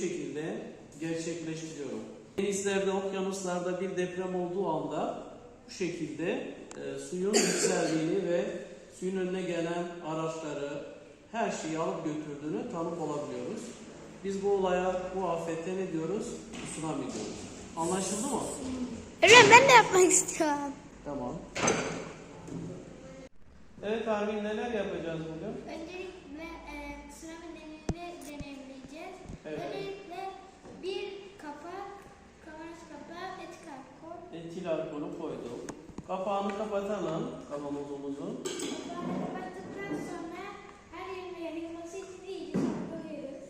şekilde gerçekleştiriyorum. Denizlerde, okyanuslarda bir deprem olduğu anda bu şekilde e, suyun yükseldiğini ve suyun önüne gelen araçları, her şeyi alıp götürdüğünü tanık olabiliyoruz. Biz bu olaya, bu afete ne diyoruz? Tsunami diyoruz. Anlaşıldı mı? Öğretmen ben de yapmak istiyorum. Tamam. Evet Armin neler yapacağız bugün? Öncelikle Etil alkolü koyduk. Kapağını kapatalım kavanozumuzun. Kapağını kapattıktan sonra her yerine yayılması için iyice koyuyoruz.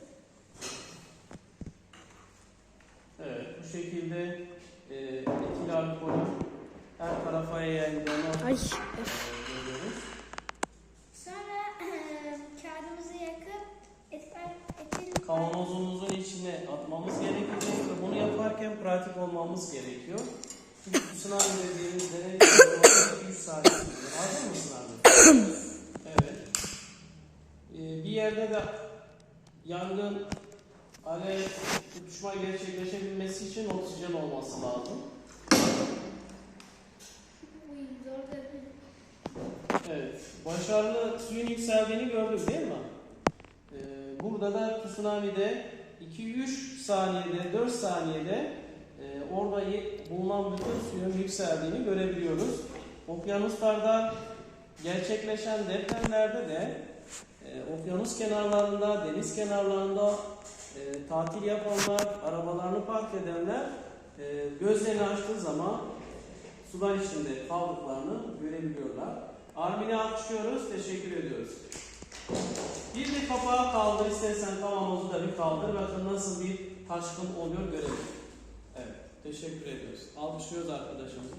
Evet bu şekilde e, etil alkolü her tarafa yayıldığını Ay. e, görüyoruz. Sonra kağıdımızı yakıp etil Kavanozumuzun içine atmamız ve bunu yaparken pratik olmamız gerekiyor. Tsunami dediğimiz deney 2-3 saat sürüyor. Hazır mısın abi? Evet. Ee, bir yerde de yangın, alev, tutuşma gerçekleşebilmesi için oksijen olması lazım. Evet. Başarılı suyun yükseldiğini gördük değil mi? Ee, burada da tsunami'de 2-3 saniyede, 4 saniyede e, orada ye- bulunan bütün suyun yükseldiğini görebiliyoruz. Okyanuslarda gerçekleşen depremlerde de e, okyanus kenarlarında, deniz kenarlarında e, tatil yapanlar, arabalarını park edenler e, gözlerini açtığı zaman sular içinde kaldıklarını görebiliyorlar. Armin'i alkışlıyoruz, teşekkür ediyoruz. Bir de kapağı kaldır istersen kavanozu da bir kaldır. Bakın nasıl bir taşkın oluyor görelim. Teşekkür ediyoruz. Alkışlıyoruz arkadaşımızı.